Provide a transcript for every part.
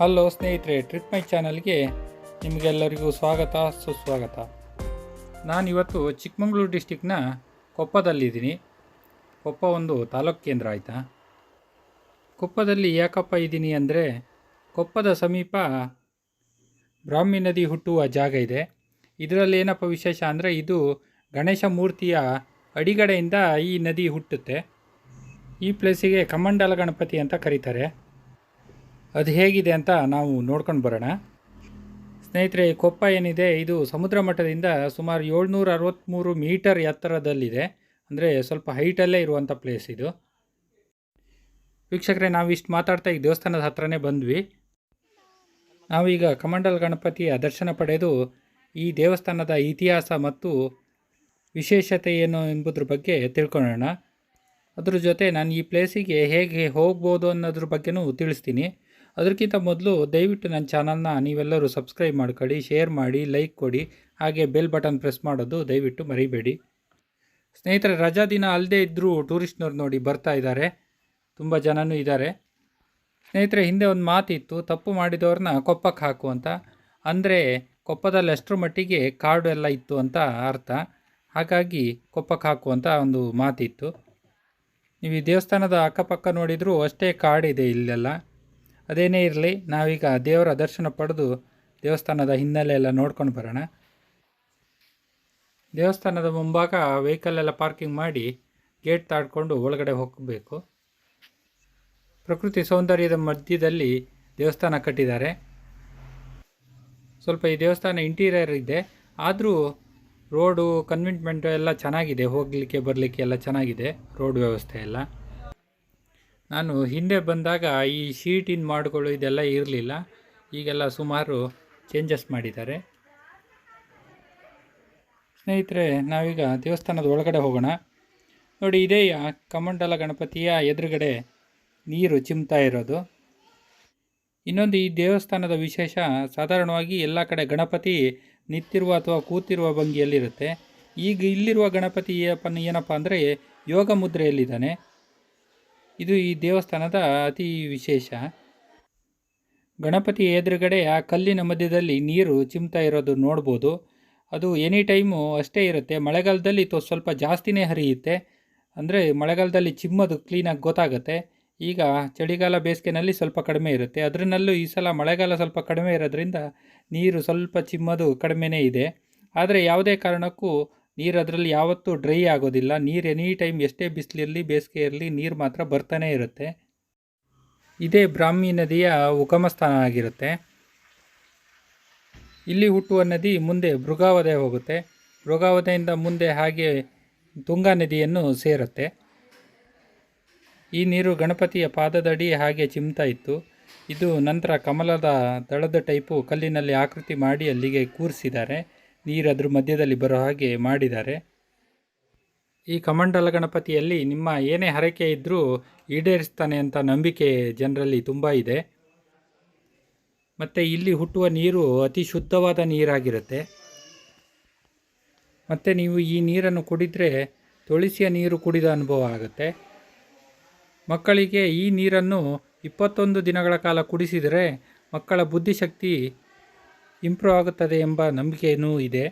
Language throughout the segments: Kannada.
ಹಲೋ ಸ್ನೇಹಿತರೆ, ಟ್ರಿಪ್ ಮೈ ಚಾನಲ್ಗೆ ನಿಮಗೆಲ್ಲರಿಗೂ ಸ್ವಾಗತ, ಸುಸ್ವಾಗತ. ನಾನಿವತ್ತು ಚಿಕ್ಕಮಗಳೂರು ಡಿಸ್ಟಿಕ್ನ ಕೊಪ್ಪದಲ್ಲಿದ್ದೀನಿ. ಕೊಪ್ಪ ಒಂದು ತಾಲೂಕು ಕೇಂದ್ರ ಆಯಿತಾ? ಕೊಪ್ಪದಲ್ಲಿ ಯಾಕಪ್ಪ ಇದ್ದೀನಿ ಅಂದರೆ, ಕೊಪ್ಪದ ಸಮೀಪ ಬ್ರಾಹ್ಮಿ ನದಿ ಹುಟ್ಟುವ ಜಾಗ ಇದೆ. ಇದರಲ್ಲಿ ಏನಪ್ಪ ವಿಶೇಷ ಅಂದರೆ, ಇದು ಗಣೇಶ ಮೂರ್ತಿಯ ಅಡಿಗಡೆಯಿಂದ ಈ ನದಿ ಹುಟ್ಟುತ್ತೆ. ಈ ಪ್ಲೇಸಿಗೆ ಕಮಂಡಲ ಗಣಪತಿ ಅಂತ ಕರೀತಾರೆ. ಅದು ಹೇಗಿದೆ ಅಂತ ನಾವು ನೋಡ್ಕೊಂಡು ಬರೋಣ. ಸ್ನೇಹಿತರೆ ಕೊಪ್ಪ ಏನಿದೆ? ಇದು ಸಮುದ್ರ ಮಟ್ಟದಿಂದ ಸುಮಾರು ಏಳ್ನೂರ ಅರವತ್ತ್ಮೂರು ಮೀಟರ್ ಎತ್ತರದಲ್ಲಿದೆ. ಅಂದರೆ ಸ್ವಲ್ಪ ಹೈಟಲ್ಲೇ ಇರುವಂಥ ಪ್ಲೇಸ್ ಇದು. ವೀಕ್ಷಕರೇ, ನಾವು ಇಷ್ಟು ಮಾತಾಡ್ತಾ ಈ ದೇವಸ್ಥಾನದ ಹತ್ರನೇ ಬಂದ್ವಿ. ನಾವೀಗ ಕಮಂಡಲ್ ಗಣಪತಿಯ ದರ್ಶನ ಪಡೆದು ಈ ದೇವಸ್ಥಾನದ ಇತಿಹಾಸ ಮತ್ತು ವಿಶೇಷತೆ ಏನು ಎಂಬುದ್ರ ಬಗ್ಗೆ ತಿಳ್ಕೊಳ್ಳೋಣ. ಅದ್ರ ಜೊತೆ ನಾನು ಈ ಪ್ಲೇಸಿಗೆ ಹೇಗೆ ಹೋಗ್ಬೋದು ಅನ್ನೋದ್ರ ಬಗ್ಗೆನೂ ತಿಳಿಸ್ತೀನಿ. ಅದಕ್ಕಿಂತ ಮೊದಲು ದಯವಿಟ್ಟು ನನ್ನ ಚಾನಲ್ನ ನೀವೆಲ್ಲರೂ ಸಬ್ಸ್ಕ್ರೈಬ್ ಮಾಡ್ಕೊಳ್ಳಿ, ಶೇರ್ ಮಾಡಿ, ಲೈಕ್ ಕೊಡಿ, ಹಾಗೆ ಬೆಲ್ ಬಟನ್ ಪ್ರೆಸ್ ಮಾಡೋದು ದಯವಿಟ್ಟು ಮರಿಬೇಡಿ. ಸ್ನೇಹಿತರೆ, ರಜಾ ದಿನ ಅಲ್ಲದೆ ಇದ್ದರೂ ಟೂರಿಸ್ಟ್ನವ್ರು ನೋಡಿ ಬರ್ತಾ ಇದ್ದಾರೆ. ತುಂಬ ಜನನೂ ಇದ್ದಾರೆ. ಸ್ನೇಹಿತರೆ, ಹಿಂದೆ ಒಂದು ಮಾತಿತ್ತು, ತಪ್ಪು ಮಾಡಿದವ್ರನ್ನ ಕೊಪ್ಪಕ್ಕೆ ಹಾಕು ಅಂತ. ಅಂದರೆ, ಕೊಪ್ಪದಲ್ಲಿ ಅಷ್ಟರ ಮಟ್ಟಿಗೆ ಕಾಡು ಎಲ್ಲ ಇತ್ತು ಅಂತ ಅರ್ಥ. ಹಾಗಾಗಿ ಕೊಪ್ಪಕ್ಕೆ ಹಾಕು ಅಂತ ಒಂದು ಮಾತಿತ್ತು. ನೀವು ದೇವಸ್ಥಾನದ ಅಕ್ಕಪಕ್ಕ ನೋಡಿದರೂ ಅಷ್ಟೇ ಕಾಡಿದೆ ಇಲ್ಲೆಲ್ಲ. ಅದೇನೇ ಇರಲಿ, ನಾವೀಗ ದೇವರ ದರ್ಶನ ಪಡೆದು ದೇವಸ್ಥಾನದ ಹಿನ್ನೆಲೆ ಎಲ್ಲ ನೋಡ್ಕೊಂಡು ಬರೋಣ. ದೇವಸ್ಥಾನದ ಮುಂಭಾಗ ವೆಹಿಕಲ್ ಎಲ್ಲ ಪಾರ್ಕಿಂಗ್ ಮಾಡಿ ಗೇಟ್ ತಾಡ್ಕೊಂಡು ಒಳಗಡೆ ಹೋಗಬೇಕು. ಪ್ರಕೃತಿ ಸೌಂದರ್ಯದ ಮಧ್ಯದಲ್ಲಿ ದೇವಸ್ಥಾನ ಕಟ್ಟಿದ್ದಾರೆ. ಸ್ವಲ್ಪ ಈ ದೇವಸ್ಥಾನ ಇಂಟೀರಿಯರ್ ಇದೆ. ಆದರೂ ರೋಡು ಕನ್ವಿನ್ಮೆಂಟು ಎಲ್ಲ ಚೆನ್ನಾಗಿದೆ, ಹೋಗಲಿಕ್ಕೆ ಬರಲಿಕ್ಕೆ ಎಲ್ಲ ಚೆನ್ನಾಗಿದೆ ರೋಡ್ ವ್ಯವಸ್ಥೆ ಎಲ್ಲ. ನಾನು ಹಿಂದೆ ಬಂದಾಗ ಈ ಶೀಟಿನ ಮಾಡ್ಗಳು ಇದೆಲ್ಲ ಇರಲಿಲ್ಲ. ಈಗೆಲ್ಲ ಸುಮಾರು ಚೇಂಜಸ್ ಮಾಡಿದ್ದಾರೆ. ಸ್ನೇಹಿತರೆ, ನಾವೀಗ ದೇವಸ್ಥಾನದ ಒಳಗಡೆ ಹೋಗೋಣ. ನೋಡಿ, ಇದೇ ಕಮಂಡಲ ಗಣಪತಿಯ ಎದುರುಗಡೆ ನೀರು ಚಿಮ್ತಾ ಇರೋದು. ಇನ್ನೊಂದು ಈ ದೇವಸ್ಥಾನದ ವಿಶೇಷ, ಸಾಧಾರಣವಾಗಿ ಎಲ್ಲ ಕಡೆ ಗಣಪತಿ ನಿಂತಿರುವ ಅಥವಾ ಕೂತಿರುವ ಭಂಗಿಯಲ್ಲಿರುತ್ತೆ. ಈಗ ಇಲ್ಲಿರುವ ಗಣಪತಿ ಏನಪ್ಪ ಏನಪ್ಪ ಅಂದರೆ ಯೋಗ ಮುದ್ರೆಯಲ್ಲಿದ್ದಾನೆ. ಇದು ಈ ದೇವಸ್ಥಾನದ ಅತಿ ವಿಶೇಷ. ಗಣಪತಿ ಎದುರುಗಡೆ ಆ ಕಲ್ಲಿನ ಮಧ್ಯದಲ್ಲಿ ನೀರು ಚಿಮ್ತಾ ಇರೋದು ನೋಡ್ಬೋದು. ಅದು ಎನಿ ಟೈಮು ಅಷ್ಟೇ ಇರುತ್ತೆ. ಮಳೆಗಾಲದಲ್ಲಿ ತೋ ಸ್ವಲ್ಪ ಜಾಸ್ತಿನೇ ಹರಿಯುತ್ತೆ. ಅಂದರೆ ಮಳೆಗಾಲದಲ್ಲಿ ಚಿಮ್ಮದು ಕ್ಲೀನಾಗಿ ಗೊತ್ತಾಗುತ್ತೆ. ಈಗ ಚಳಿಗಾಲ ಬೇಸಿಗೆನಲ್ಲಿ ಸ್ವಲ್ಪ ಕಡಿಮೆ ಇರುತ್ತೆ. ಅದರಲ್ಲೂ ಈ ಸಲ ಮಳೆಗಾಲ ಸ್ವಲ್ಪ ಕಡಿಮೆ ಇರೋದ್ರಿಂದ ನೀರು ಸ್ವಲ್ಪ ಚಿಮ್ಮದು ಕಡಿಮೆನೇ ಇದೆ. ಆದರೆ ಯಾವುದೇ ಕಾರಣಕ್ಕೂ ನೀರು ಅದರಲ್ಲಿ ಯಾವತ್ತೂ ಡ್ರೈ ಆಗೋದಿಲ್ಲ. ನೀರು ಎನಿ ಟೈಮ್ ಎಷ್ಟೇ ಬಿಸಿಲಿರಲಿ, ಬೇಸಿಗೆ ಇರಲಿ, ನೀರು ಮಾತ್ರ ಬರ್ತಾನೇ ಇರುತ್ತೆ. ಇದೇ ಬ್ರಾಹ್ಮಿ ನದಿಯ ಉಗಮ ಸ್ಥಾನ ಆಗಿರುತ್ತೆ. ಇಲ್ಲಿ ಹುಟ್ಟುವ ನದಿ ಮುಂದೆ ಮೃಗಾವಧೆ ಹೋಗುತ್ತೆ. ಮೃಗಾವಧೆಯಿಂದ ಮುಂದೆ ಹಾಗೆ ತುಂಗಾ ನದಿಯನ್ನು ಸೇರುತ್ತೆ. ಈ ನೀರು ಗಣಪತಿಯ ಪಾದದಡಿ ಹಾಗೆ ಚಿಮ್ತಾ ಇತ್ತು. ಇದು ನಂತರ ಕಮಲದ ದಳದ ಟೈಪು ಕಲ್ಲಿನಲ್ಲಿ ಆಕೃತಿ ಮಾಡಿ ಅಲ್ಲಿಗೆ ಕೂರಿಸಿದ್ದಾರೆ. ನೀರು ಅದ್ರ ಮಧ್ಯದಲ್ಲಿ ಬರೋ ಹಾಗೆ ಮಾಡಿದ್ದಾರೆ. ಈ ಕಮಂಡಲ ಗಣಪತಿಯಲ್ಲಿ ನಿಮ್ಮ ಏನೇ ಹರಕೆ ಇದ್ದರೂ ಈಡೇರಿಸ್ತಾನೆ ಅಂತ ನಂಬಿಕೆ ಜನರಲ್ಲಿ ತುಂಬ ಇದೆ. ಮತ್ತು ಇಲ್ಲಿ ಹುಟ್ಟುವ ನೀರು ಅತಿ ಶುದ್ಧವಾದ ನೀರಾಗಿರುತ್ತೆ. ಮತ್ತು ನೀವು ಈ ನೀರನ್ನು ಕುಡಿದರೆ ತುಳಸಿಯ ನೀರು ಕುಡಿದ ಅನುಭವ ಆಗುತ್ತೆ. ಮಕ್ಕಳಿಗೆ ಈ ನೀರನ್ನು ಇಪ್ಪತ್ತೊಂದು ದಿನಗಳ ಕಾಲ ಕುಡಿಸಿದರೆ ಮಕ್ಕಳ ಬುದ್ಧಿಶಕ್ತಿ ಇಂಪ್ರೂವ್ ಆಗುತ್ತದೆ ಎಂಬ ನಂಬಿಕೆಯೂ ಇದೆ.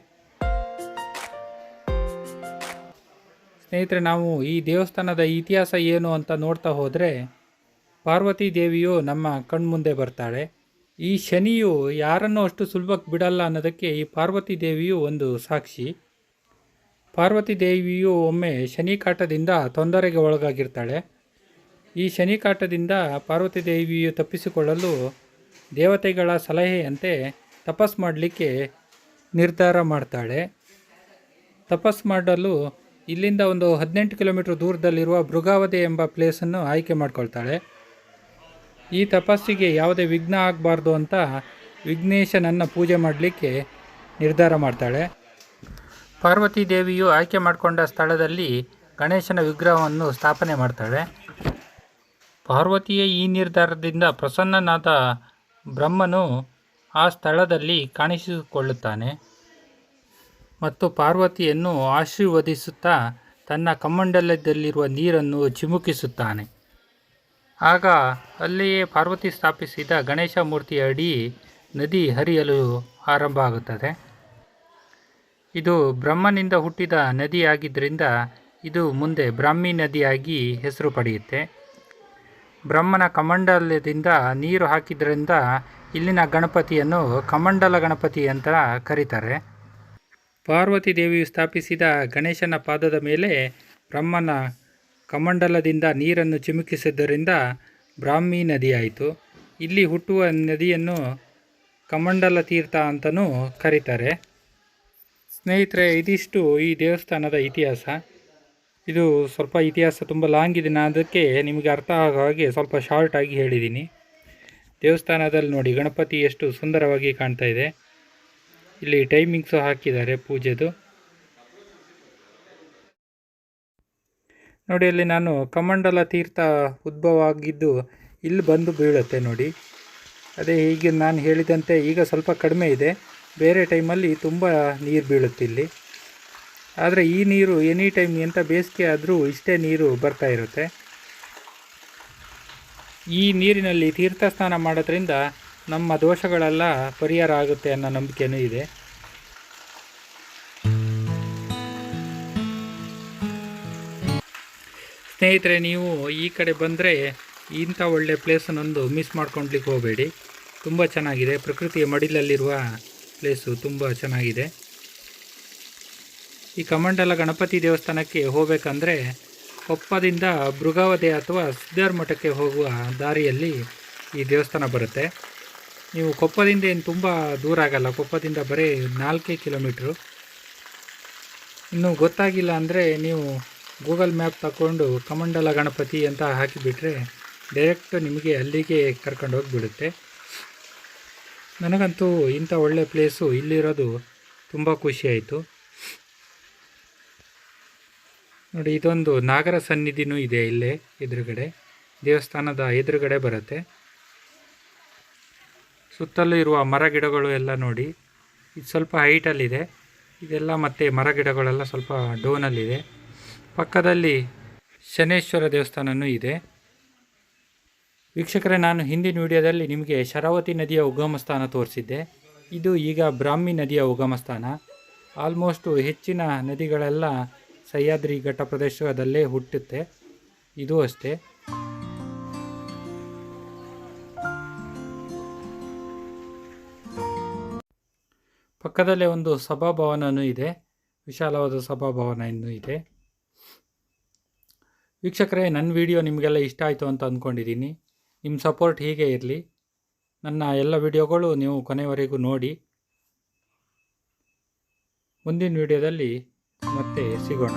ಸ್ನೇಹಿತರೆ, ನಾವು ಈ ದೇವಸ್ಥಾನದ ಇತಿಹಾಸ ಏನು ಅಂತ ನೋಡ್ತಾ ಹೋದರೆ, ಪಾರ್ವತಿ ದೇವಿಯು ನಮ್ಮ ಕಣ್ಮುಂದೆ ಬರ್ತಾಳೆ. ಈ ಶನಿಯು ಯಾರನ್ನು ಅಷ್ಟು ಸುಲಭಕ್ಕೆ ಬಿಡಲ್ಲ ಅನ್ನೋದಕ್ಕೆ ಈ ಪಾರ್ವತಿ ದೇವಿಯು ಒಂದು ಸಾಕ್ಷಿ. ಪಾರ್ವತಿ ದೇವಿಯು ಒಮ್ಮೆ ಶನಿ ಕಾಟದಿಂದ ತೊಂದರೆಗೆ ಒಳಗಾಗಿರ್ತಾಳೆ. ಈ ಶನಿ ಕಾಟದಿಂದ ಪಾರ್ವತಿ ದೇವಿಯು ತಪ್ಪಿಸಿಕೊಳ್ಳಲು ದೇವತೆಗಳ ಸಲಹೆಯಂತೆ ತಪಸ್ ಮಾಡಲಿಕ್ಕೆ ನಿರ್ಧಾರ ಮಾಡ್ತಾಳೆ. ತಪಸ್ ಮಾಡಲು ಇಲ್ಲಿಂದ ಒಂದು ಹದಿನೆಂಟು ಕಿಲೋಮೀಟ್ರ್ ದೂರದಲ್ಲಿರುವ ಮೃಗಾವಧಿ ಎಂಬ ಪ್ಲೇಸನ್ನು ಆಯ್ಕೆ ಮಾಡ್ಕೊಳ್ತಾಳೆ. ಈ ತಪಸ್ಸಿಗೆ ಯಾವುದೇ ವಿಘ್ನ ಆಗಬಾರ್ದು ಅಂತ ವಿಘ್ನೇಶನನ್ನು ಪೂಜೆ ಮಾಡಲಿಕ್ಕೆ ನಿರ್ಧಾರ ಮಾಡ್ತಾಳೆ. ಪಾರ್ವತಿ ದೇವಿಯು ಆಯ್ಕೆ ಮಾಡಿಕೊಂಡ ಸ್ಥಳದಲ್ಲಿ ಗಣೇಶನ ವಿಗ್ರಹವನ್ನು ಸ್ಥಾಪನೆ ಮಾಡ್ತಾಳೆ. ಪಾರ್ವತಿಯ ಈ ನಿರ್ಧಾರದಿಂದ ಪ್ರಸನ್ನನಾದ ಬ್ರಹ್ಮನು ಆ ಸ್ಥಳದಲ್ಲಿ ಕಾಣಿಸಿಕೊಳ್ಳುತ್ತಾನೆ. ಮತ್ತು ಪಾರ್ವತಿಯನ್ನು ಆಶೀರ್ವದಿಸುತ್ತಾ ತನ್ನ ಕಮಂಡಲದಲ್ಲಿರುವ ನೀರನ್ನು ಚಿಮುಕಿಸುತ್ತಾನೆ. ಆಗ ಅಲ್ಲಿಯೇ ಪಾರ್ವತಿ ಸ್ಥಾಪಿಸಿದ ಗಣೇಶ ಮೂರ್ತಿಯ ಅಡಿ ನದಿ ಹರಿಯಲು ಆರಂಭ ಆಗುತ್ತದೆ ಇದು ಬ್ರಹ್ಮನಿಂದ ಹುಟ್ಟಿದ ನದಿಯಾಗಿದ್ದರಿಂದ ಇದು ಮುಂದೆ ಬ್ರಾಹ್ಮಿ ನದಿಯಾಗಿ ಹೆಸರು ಪಡೆಯುತ್ತೆ. ಬ್ರಹ್ಮನ ಕಮಂಡಲದಿಂದ ನೀರು ಹಾಕಿದ್ರಿಂದ ಇಲ್ಲಿನ ಗಣಪತಿಯನ್ನು ಕಮಂಡಲ ಗಣಪತಿ ಅಂತ ಕರೀತಾರೆ. ಪಾರ್ವತಿ ದೇವಿಯು ಸ್ಥಾಪಿಸಿದ ಗಣೇಶನ ಪಾದದ ಮೇಲೆ ಬ್ರಹ್ಮನ ಕಮಂಡಲದಿಂದ ನೀರನ್ನು ಚಿಮುಕಿಸಿದ್ದರಿಂದ ಬ್ರಾಹ್ಮಿ ನದಿಯಾಯಿತು. ಇಲ್ಲಿ ಹುಟ್ಟುವ ನದಿಯನ್ನು ಕಮಂಡಲ ತೀರ್ಥ ಅಂತಲೂ ಕರೀತಾರೆ. ಸ್ನೇಹಿತರೆ, ಇದಿಷ್ಟು ಈ ದೇವಸ್ಥಾನದ ಇತಿಹಾಸ. ಇದು ಸ್ವಲ್ಪ ಇತಿಹಾಸ ತುಂಬ ಲಾಂಗ್ ಇದೆ ನಾನು ಅದಕ್ಕೆ ನಿಮಗೆ ಅರ್ಥ ಆಗೋ ಹಾಗೆ ಸ್ವಲ್ಪ ಶಾರ್ಟ್ ಆಗಿ ಹೇಳಿದ್ದೀನಿ ದೇವಸ್ಥಾನದಲ್ಲಿ ನೋಡಿ ಗಣಪತಿ ಎಷ್ಟು ಸುಂದರವಾಗಿ ಕಾಣ್ತಾ ಇದೆ. ಇಲ್ಲಿ ಟೈಮಿಂಗ್ಸು ಹಾಕಿದ್ದಾರೆ ಪೂಜೆದು. ನೋಡಿ, ಅಲ್ಲಿ ನಾನು ಕಮಂಡಲ ತೀರ್ಥ ಉದ್ಭವ ಆಗಿದ್ದು ಇಲ್ಲಿ ಬಂದು ಬೀಳುತ್ತೆ ನೋಡಿ. ಅದೇ ಈಗ ನಾನು ಹೇಳಿದಂತೆ ಈಗ ಸ್ವಲ್ಪ ಕಡಿಮೆ ಇದೆ. ಬೇರೆ ಟೈಮಲ್ಲಿ ತುಂಬ ನೀರು ಬೀಳುತ್ತೆ ಇಲ್ಲಿ. ಆದರೆ ಈ ನೀರು ಎನಿ ಟೈಮ್ ಎಂಥ ಬೇಸಿಗೆ ಆದರೂ ಇಷ್ಟೇ ನೀರು ಬರ್ತಾ ಇರುತ್ತೆ. ಈ ನೀರಿನಲ್ಲಿ ತೀರ್ಥ ಸ್ನಾನ ಮಾಡೋದ್ರಿಂದ ನಮ್ಮ ದೋಷಗಳೆಲ್ಲ ಪರಿಹಾರ ಆಗುತ್ತೆ ಅನ್ನೋ ನಂಬಿಕೆನೂ ಇದೆ. ಸ್ನೇಹಿತರೆ, ನೀವು ಈ ಕಡೆ ಬಂದರೆ ಇಂಥ ಒಳ್ಳೆ ಪ್ಲೇಸನ್ನೊಂದು ಮಿಸ್ ಮಾಡ್ಕೊಳ್ಲಿಕ್ಕೆ ಹೋಗಬೇಡಿ. ತುಂಬ ಚೆನ್ನಾಗಿದೆ. ಪ್ರಕೃತಿಯ ಮಡಿಲಲ್ಲಿರುವ ಪ್ಲೇಸು ತುಂಬ ಚೆನ್ನಾಗಿದೆ. ಈ ಕಮಂಡಲ ಗಣಪತಿ ದೇವಸ್ಥಾನಕ್ಕೆ ಹೋಗಬೇಕಂದ್ರೆ ಕೊಪ್ಪದಿಂದ ಮೃಗಾವತಿ ಅಥವಾ ಸಿದ್ಧಾರ್ ಮಠಕ್ಕೆ ಹೋಗುವ ದಾರಿಯಲ್ಲಿ ಈ ದೇವಸ್ಥಾನ ಬರುತ್ತೆ. ನೀವು ಕೊಪ್ಪದಿಂದ ಏನು ತುಂಬ ದೂರ ಆಗಲ್ಲ, ಕೊಪ್ಪದಿಂದ ಬರೀ ನಾಲ್ಕೇ ಕಿಲೋಮೀಟ್ರು. ಇನ್ನು ಗೊತ್ತಾಗಿಲ್ಲ ಅಂದರೆ ನೀವು ಗೂಗಲ್ ಮ್ಯಾಪ್ ತಗೊಂಡು ಕಮಂಡಲ ಗಣಪತಿ ಅಂತ ಹಾಕಿಬಿಟ್ರೆ ಡೈರೆಕ್ಟ್ ನಿಮಗೆ ಅಲ್ಲಿಗೆ ಕರ್ಕೊಂಡು ಹೋಗಿಬಿಡುತ್ತೆ. ನನಗಂತೂ ಇಂಥ ಒಳ್ಳೆ ಪ್ಲೇಸು ಇಲ್ಲಿರೋದು ತುಂಬ ಖುಷಿಯಾಯಿತು ನೋಡಿ, ಇದೊಂದು ನಾಗರ ಸನ್ನಿಧಿನೂ ಇದೆ ಇಲ್ಲೇ, ಎದುರುಗಡೆ. ದೇವಸ್ಥಾನದ ಎದುರುಗಡೆ ಬರುತ್ತೆ. ಸುತ್ತಲೂ ಇರುವ ಮರ ಗಿಡಗಳು ಎಲ್ಲ ನೋಡಿ, ಇದು ಸ್ವಲ್ಪ ಹೈಟಲ್ಲಿದೆ ಇದೆಲ್ಲ ಮತ್ತು ಮರ ಗಿಡಗಳೆಲ್ಲ ಸ್ವಲ್ಪ ಡೋನಲ್ಲಿದೆ ಪಕ್ಕದಲ್ಲಿ ಶನೇಶ್ವರ ದೇವಸ್ಥಾನವೂ ಇದೆ. ವೀಕ್ಷಕರೇ, ನಾನು ಹಿಂದಿನ ವಿಡಿಯೋದಲ್ಲಿ ನಿಮಗೆ ಶರಾವತಿ ನದಿಯ ಉಗಮ ಸ್ಥಾನ ತೋರಿಸಿದ್ದೆ. ಇದು ಈಗ ಬ್ರಾಹ್ಮಿ ನದಿಯ ಉಗಮ ಸ್ಥಾನ. ಆಲ್ಮೋಸ್ಟು ಹೆಚ್ಚಿನ ನದಿಗಳೆಲ್ಲ ಸಹ್ಯಾದ್ರಿ ಘಟ್ಟ ಪ್ರದೇಶದಲ್ಲೇ ಹುಟ್ಟುತ್ತೆ. ಇದು ಅಷ್ಟೇ. ಪಕ್ಕದಲ್ಲೇ ಒಂದು ಸಭಾಭವನವೂ ಇದೆ. ವಿಶಾಲವಾದ ಸಭಾಭವನ ಇನ್ನೂ ಇದೆ. ವೀಕ್ಷಕರೇ ನನ್ನ ವಿಡಿಯೋ ನಿಮಗೆಲ್ಲ ಇಷ್ಟ ಆಯಿತು ಅಂತ ಅಂದ್ಕೊಂಡಿದ್ದೀನಿ ನಿಮ್ಮ ಸಪೋರ್ಟ್ ಹೀಗೆ ಇರಲಿ. ನನ್ನ ಎಲ್ಲ ವಿಡಿಯೋಗಳು ನೀವು ಕೊನೆವರೆಗೂ ನೋಡಿ. ಮುಂದಿನ ವಿಡಿಯೋದಲ್ಲಿ ಮತ್ತೆ ಸಿಗೋಣ.